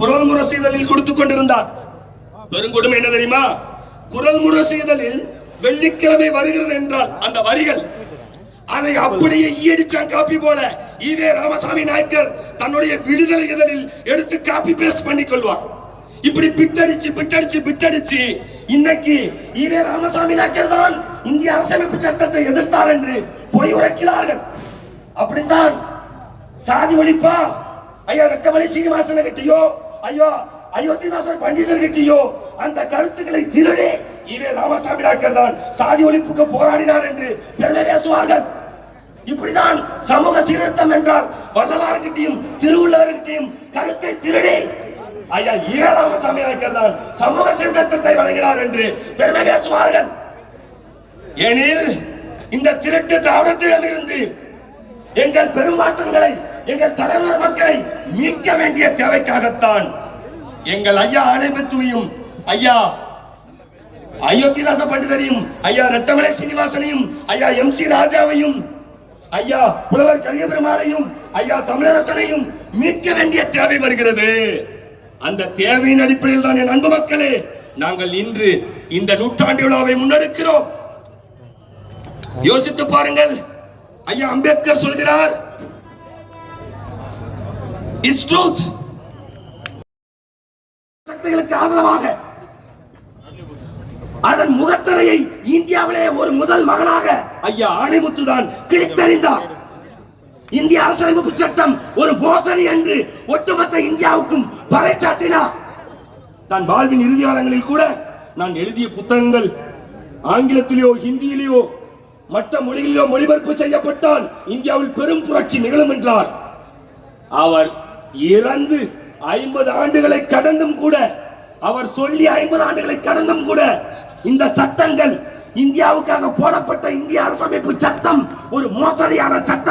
குரல் முரசீதலில் கொடுத்துக் கொண்டிருந்தார் பெருங்கொடுமை என்ன தெரியுமா? குரல் முரசீதலில் வெள்ளிக்கிழமை வருகிறது என்றால் அந்த வரிகள் அதை அப்படியே ஈயடிச்சான் காப்பி போல. ஈவே ராமசாமி நாயக்கர் தன்னுடைய விடுதலை இதழில் எடுத்து காப்பி பேஸ்ட் பண்ணி கொள்வார். இப்படி பிட்டடிச்சு பிட்டடிச்சு பிட்டடிச்சு இன்னைக்கு ஈவே ராமசாமி நாயக்கர் தான் இந்திய அரசமைப்பு சட்டத்தை எதிர்த்தார் என்று பொய் உரைக்கிறார்கள். அப்படித்தான் சாதி ஒழிப்பா? ஐயா ரெட்டமலை சீனிவாசன கிட்டயோ ஐயோ அயோத்திதாசர் பண்டிதர்கிட்டயோ அந்த கருத்துக்களை திருடி இவே ராமசாமி நாயக்கர் தான் சாதி ஒழிப்புக்கு போராடினார் என்று பெருமை பேசுவார்கள். இப்படிதான் சமூக சீர்திருத்தம் என்றால் வள்ளலார்கிட்டையும் திருவள்ளுவர்கிட்டையும் கருத்தை திருடி. ஐயா இவே ராமசாமி நாயக்கர் தான் சமூக சீர்திருத்தத்தை வழங்கினார் என்று பெருமை பேசுவார்கள். எனில் இந்த திருட்டு திராவிடத்திடமிருந்து எங்கள் பெரும்பாற்றங்களை எங்கள் தலைவர் மக்களை மீட்க வேண்டிய தேவைக்காகத்தான் எங்கள் ஐயா அனைபத்துவையும் ஐயா அயோத்திதாச பண்டிதரையும் ஐயா ரெட்டமலை சீனிவாசனையும் ஐயா எம் சி ராஜாவையும் ஐயா புலவர் கலியபெருமாளையும் ஐயா தமிழரசனையும் மீட்க வேண்டிய தேவை வருகிறது. அந்த தேவையின் அடிப்படையில் தான் என் அன்பு மக்களே நாங்கள் இன்று இந்த நூற்றாண்டு விழாவை முன்னெடுக்கிறோம். யோசித்து பாருங்கள் ஐயா அம்பேத்கர் சொல்கிறார் இஸ் ட்ரூத் சக்திகளுக்கு ஆதரவாக அதன் முகத்திரையை இந்தியாவிலே ஒரு முதல் மகனாக ஐயா. ஆணைமுத்து தான் கிழித்தறிந்தார். இந்திய அரசியலமைப்பு சட்டம் ஒரு மோசடி என்று ஒட்டுமொத்த இந்தியாவுக்கும் பறைச்சாட்டினார் தன் வாழ்வின் இறுதி காலங்களில் கூட நான் எழுதிய புத்தகங்கள் ஆங்கிலத்திலேயோ ஹிந்தியிலேயோ மற்ற மொழிகளிலோ மொழிபெயர்ப்பு செய்யப்பட்டால் இந்தியாவில் பெரும் புரட்சி நிகழும் என்றார். அவர் இறந்து ஐம்பது ஆண்டுகளை கடந்தும் கூட அவர் சொல்லி ஐம்பது ஆண்டுகளை கடந்தும் கூட இந்த சட்டங்கள் இந்தியாவுக்காக போடப்பட்ட இந்திய அரசமைப்பு சட்டம் ஒரு மோசடியான சட்டம்.